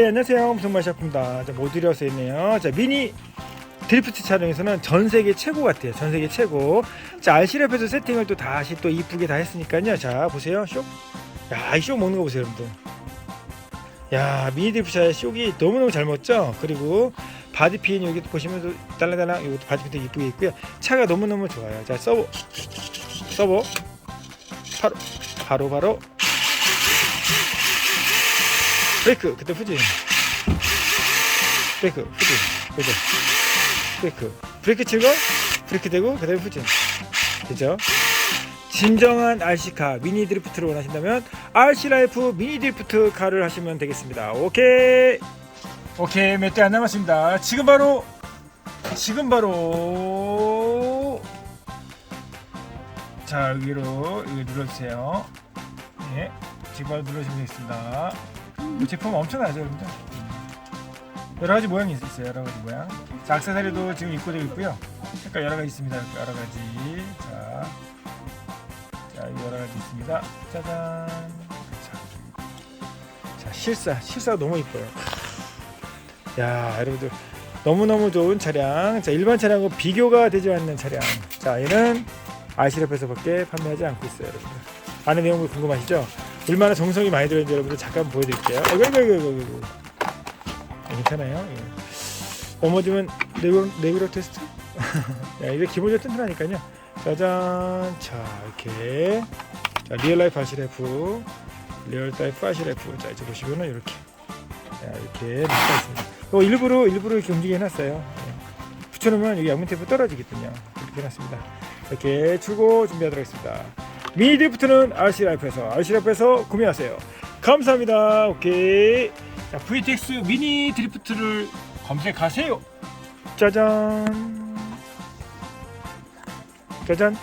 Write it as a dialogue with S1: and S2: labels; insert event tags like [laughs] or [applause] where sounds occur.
S1: 네, 안녕하세요. 무슨마샤프입니다. 자, 모듈이어서 있네요. 자, 미니 드리프트 차량에서는 전 세계 최고 같아요. 전 세계 최고. 자, RC랩에서 세팅을 또 다시 또 이쁘게 다 했으니까요. 자, 보세요. 쇼. 야, 이 쇼 먹는 거 보세요, 여러분들. 야, 미니 드리프트 쇼이 너무너무 잘 먹죠? 그리고 바디핀 여기 보시면 또 달랑달랑 이것도 바디핀도 이쁘게 있고요. 차가 너무너무 좋아요. 자, 서버. 서버. 바로, 바로, 바로. 브레이크 그때 후진. 브레이크 후진. 그죠 브레이크. 브레이크 치고 브레이크 대고 그 다음에 후진. 그죠? 진정한 RC카 미니 드리프트를 원하신다면 RC 라이프 미니 드리프트 카를 하시면 되겠습니다. 오케이. 오케이. 몇 대 안 남았습니다. 지금 바로 지금 바로. 자 여기로 이거 눌러주세요. 예 지금 바로 눌러주시면 되겠습니다 이 제품 엄청나죠 여러분들 여러 가지 모양이 있어요 여러 가지 모양. 자 악세사리도 지금 입고되어 있고요. 색깔 여러 가지 있습니다 여러 가지. 자, 자 여러 가지 있습니다. 짜잔. 자, 자 실사 실사가 너무 이뻐요. 야 여러분들 너무너무 좋은 차량. 자 일반 차량하고 비교가 되지 않는 차량. 자 얘는 아시랩에서밖에 판매하지 않고 있어요 여러분들. 안에 내용물 궁금하시죠? 얼마나 정성이 많이 들어있는지 여러분들 잠깐 보여드릴게요. 아이고. 아이고. 아, 괜찮아요. 예. 넘어지면 레고 레그로 테스트. [laughs] 야 이게 기본적으로 튼튼하니까요. 짜잔. 자 이렇게 자 리얼 라이프 아시레프 리얼 라이프 아시레프 자 이제 보시면은 이렇게 자 이렇게 나가 있습니다. 이거 일부러 일부러 이렇게 움직여 놨어요. 예. 붙여놓으면 여기 양면 테이프 떨어지거든요. 이렇게 해놨습니다. 이렇게 출고 준비하도록 하겠습니다. 미니 드리프트는 RC 라이프에서 RC 라이프에서 구매하세요. 감사합니다. 오케이. 자, VTX 미니 드리프트를 검색하세요. 짜잔. 짜잔.